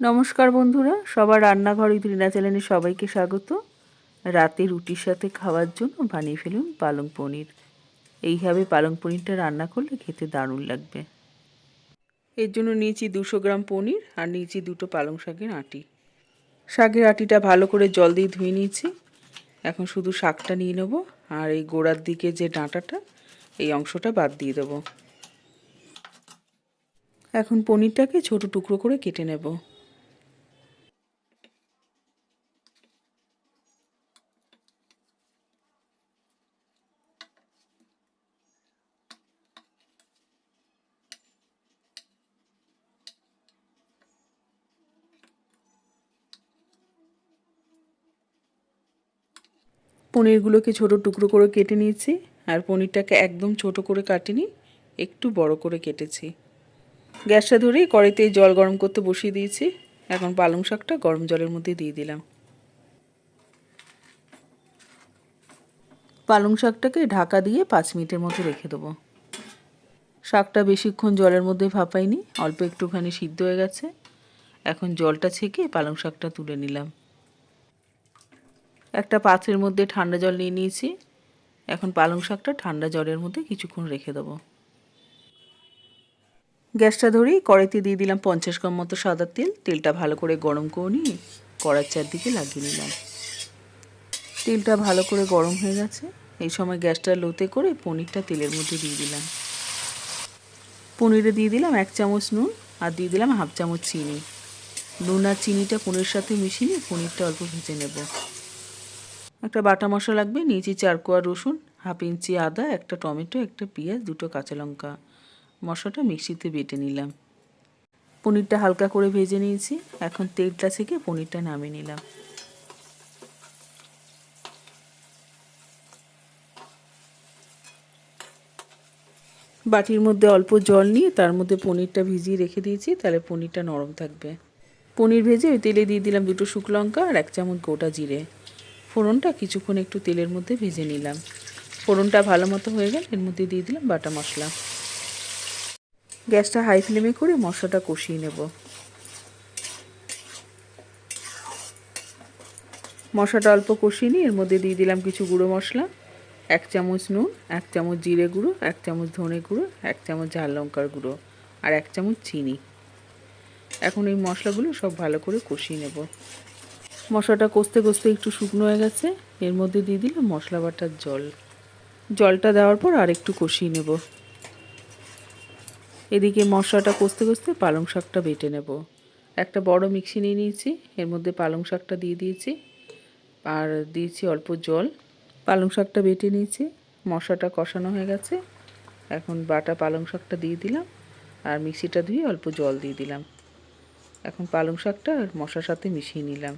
নমস্কার বন্ধুরা, সবার রান্নাঘর ইদ্রিনা চ্যানেলে সবাইকে স্বাগত। রাতে রুটির সাথে খাওয়ার জন্য বানিয়ে ফেলুন পালং পনির। এইভাবে পালং পনিরটা রান্না করলে খেতে দারুণ লাগবে। এর জন্য নিয়েছি দুশো গ্রাম পনির আর নিয়েছি দুটো পালং শাকের আটি। শাকের আটিটা ভালো করে জল দিয়ে ধুয়ে নিয়েছি। এখন শুধু শাকটা নিয়ে নেব আর এই গোড়ার দিকে যে ডাঁটাটা, এই অংশটা বাদ দিয়ে দেবো। এখন পনিরটাকে ছোট টুকরো করে কেটে নেব। পনিরগুলোকে ছোট টুকরো করে কেটে নিয়েছি আর পনিরটাকে একদম ছোট করে কাটিনি, একটু বড় করে কেটেছি। গ্যাসটা ধরেই কড়াইতে জল গরম করতে বসিয়ে দিয়েছি। এখন পালং শাকটা গরম জলের মধ্যে দিয়ে দিলাম। পালং শাকটাকে ঢাকা দিয়ে পাঁচ মিনিটের মতো রেখে দেবো। শাকটা বেশিক্ষণ জলের মধ্যে ভাপাইনি, অল্প একটুখানি সিদ্ধ হয়ে গেছে। এখন জলটা ছেঁকে পালং শাকটা তুলে নিলাম। একটা পাত্রের মধ্যে ঠান্ডা জল নিয়ে নিয়েছি। এখন পালং শাকটা ঠান্ডা জলের মধ্যে কিছুক্ষণ রেখে দেবো। গ্যাসটা ধরেই কড়াইতে দিয়ে দিলাম পঞ্চাশ গ্রাম মতো সাদা তেল। তেলটা ভালো করে গরম করে নিয়ে কড়ার চারদিকে লাগিয়ে নিলাম। তেলটা ভালো করে গরম হয়ে গেছে। এই সময় গ্যাসটা লোতে করে পনিরটা তেলের মধ্যে দিয়ে দিলাম। পনিরে দিয়ে দিলাম এক চামচ নুন আর দিয়ে দিলাম হাফ চামচ চিনি। নুন আর চিনিটা পনিরের সাথে মিশিয়ে পনিরটা অল্প ভেজে নেব। একটা বাটা মশলা লাগবে, নিয়েছি চার কোয়া রসুন, হাফ ইঞ্চি আদা, একটা টমেটো, একটা পেঁয়াজ, দুটো কাঁচা লঙ্কা। মশলাটা মিক্সিতে বেটে নিলাম। পনিরটা হালকা করে ভেজে নিয়েছি। এখন তেলটা থেকে পনিরটা নামিয়ে নিলাম। বাটির মধ্যে অল্প জল নিয়ে তার মধ্যে পনিরটা ভিজিয়ে রেখে দিয়েছি, তাহলে পনিরটা নরম থাকবে। পনির ভেজে ওই তেলে দিয়ে দিলাম দুটো শুকনো লঙ্কা আর এক চামচ গোটা জিরে। ফোড়নটা কিছুক্ষণ একটু তেলের মধ্যে ভেজে নিলাম। ফোড়নটা ভালো মতো হয়ে গেল এর মধ্যে দিয়ে দিলাম বাটা মশলা। গ্যাসটা হাই ফ্লেমে করে মশলাটা কষিয়ে নেব। মশলাটা অল্প কষিয়ে নিয়ে এর মধ্যে দিয়ে দিলাম কিছু গুঁড়ো মশলা, এক চামচ নুন, এক চামচ জিরে গুঁড়ো, এক চামচ ধনে গুঁড়ো, এক চামচ ঝাল লঙ্কার গুঁড়ো আর এক চামচ চিনি। এখন এই মশলাগুলো সব ভালো করে কষিয়ে নেব। মশলাটা কষতে কষতে একটু শুকনো হয়ে গেছে। এর মধ্যে দিয়ে দিলাম মশলা বাটার জল। জলটা দেওয়ার পর আর একটু কষিয়ে নেব। এদিকে মশলাটা কষতে কষতে পালং শাকটা বেটে নেব। একটা বড় মিক্সি নিয়ে নিয়েছি, এর মধ্যে পালং শাকটা দিয়ে দিয়েছি, আর দিয়েছি অল্প জল। পালং শাকটা বেটে নিয়েছি, মশলাটা কষানো হয়ে গেছে। এখন বাটা পালং শাকটা দিয়ে দিলাম, আর মিক্সিটা ধুয়ে অল্প জল দিয়ে দিলাম। এখন পালং শাকটা আর মশলার সাথে মিশিয়ে নিলাম।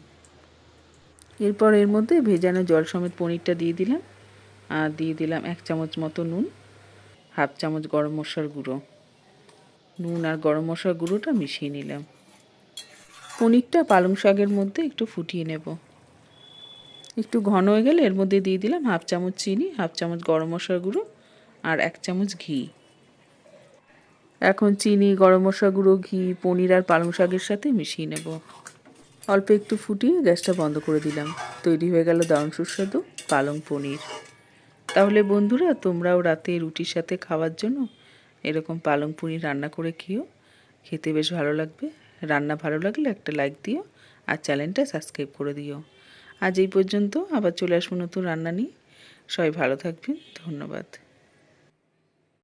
এরপর এর মধ্যে ভেজানো জল সমেত পনিরটা দিয়ে দিলাম। আর দিয়ে দিলাম এক চামচ মতো নুন, হাফ চামচ গরম মশলার গুঁড়ো। নুন আর গরম মশলার গুঁড়োটা মিশিয়ে নিলাম। পনিরটা পালং শাকের মধ্যে একটু ফুটিয়ে নেব। একটু ঘন হয়ে গেলে এর মধ্যে দিয়ে দিলাম হাফ চামচ চিনি, হাফ চামচ গরম মশলার গুঁড়ো আর এক চামচ ঘি। এখন চিনি, গরম মশলা গুঁড়ো, ঘি, পনির আর পালং শাকের সাথে মিশিয়ে নেব। অল্প একটু ফুটিয়ে গ্যাসটা বন্ধ করে দিলাম। তৈরি হয়ে গেল দারুণ সুস্বাদু পালং পনির। তাহলে বন্ধুরা, তোমরাও রাতে রুটির সাথে খাওয়ার জন্য এরকম পালং পনির রান্না করে খেও খেতে বেশ ভালো লাগবে। রান্না ভালো লাগলে একটা লাইক দিও আর চ্যানেলটা সাবস্ক্রাইব করে দিও। আজ এই পর্যন্ত আবার চলে আসব নতুন রান্না নিয়ে। সবাই ভালো থাকবেন। ধন্যবাদ।